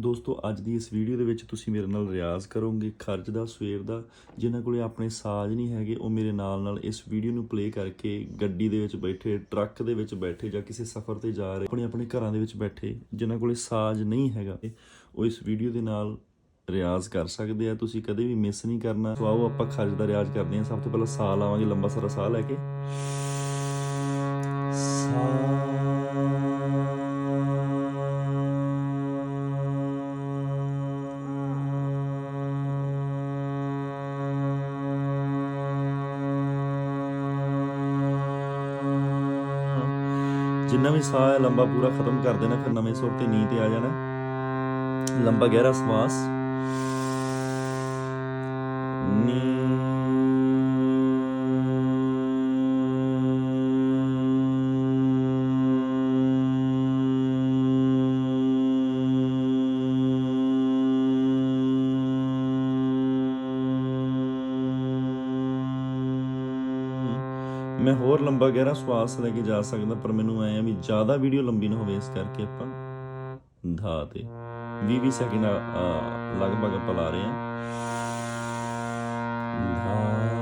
ਦੋਸਤੋ, ਅੱਜ ਦੀ ਇਸ ਵੀਡੀਓ ਦੇ ਵਿੱਚ ਤੁਸੀਂ ਮੇਰੇ ਨਾਲ ਰਿਆਜ਼ ਕਰੋਗੇ, ਖਰਚ ਦਾ, ਸਵੇਰ ਦਾ। ਜਿਨ੍ਹਾਂ ਕੋਲੇ ਆਪਣੇ ਸਾਜ਼ ਨਹੀਂ ਹੈਗੇ, ਉਹ ਮੇਰੇ ਨਾਲ ਨਾਲ ਇਸ ਵੀਡੀਓ ਨੂੰ ਪਲੇ ਕਰਕੇ ਗੱਡੀ ਦੇ ਵਿੱਚ ਬੈਠੇ, ਟਰੱਕ ਦੇ ਵਿੱਚ ਬੈਠੇ ਜਾਂ ਕਿਸੇ ਸਫ਼ਰ ਤੇ ਜਾ ਰਹੇ, ਆਪਣੇ ਆਪਣੇ ਘਰਾਂ ਦੇ ਵਿੱਚ ਬੈਠੇ, ਜਿਨ੍ਹਾਂ ਕੋਲੇ ਸਾਜ਼ ਨਹੀਂ ਹੈਗਾ, ਉਹ ਇਸ ਵੀਡੀਓ ਦੇ ਨਾਲ ਰਿਆਜ਼ ਕਰ ਸਕਦੇ ਆ। ਤੁਸੀਂ ਕਦੇ ਵੀ ਮਿਸ ਨਹੀਂ ਕਰਨਾ। ਸੋ ਆਓ, ਆਪਾਂ ਖਰਚ ਦਾ ਰਿਆਜ਼ ਕਰਦੇ ਹਾਂ। ਸਭ ਤੋਂ ਪਹਿਲਾਂ ਸਾਹ ਲਾਵਾਂਗੇ ਲੰਬਾ ਸਾਰਾ ਸਾਹ ਲੈ ਕੇ। ਜਿੰਨਾ ਵੀ ਸਾਹ ਹੈ, ਲੰਬਾ ਪੂਰਾ ਖਤਮ ਕਰ ਦੇਣਾ, ਫਿਰ ਨਵੇਂ ਸੁਰ ਤੇ ਨੀ ਤੇ ਆ ਜਾਣਾ। ਲੰਬਾ ਗਹਿਰਾ ਸਵਾਸ। ਨੀ ਮੈਂ ਹੋਰ ਲੰਬਾ ਗਹਿਰਾ ਸਵਾਸ ਲੈ ਕੇ ਜਾ ਸਕਦਾ, ਪਰ ਮੈਨੂੰ ਐ ਆ ਵੀ ਜ਼ਿਆਦਾ ਵੀਡੀਓ ਲੰਬੀ ਨਾ ਹੋਵੇ ਇਸ ਕਰਕੇ ਆਪਾਂ ਧਾ ਤੇ। 20 20 ਸੈਕਿੰਡ ਲਗਭਗ ਆਪਾਂ ਲਾ ਰਹੇ ਹਾਂ। ਧਾ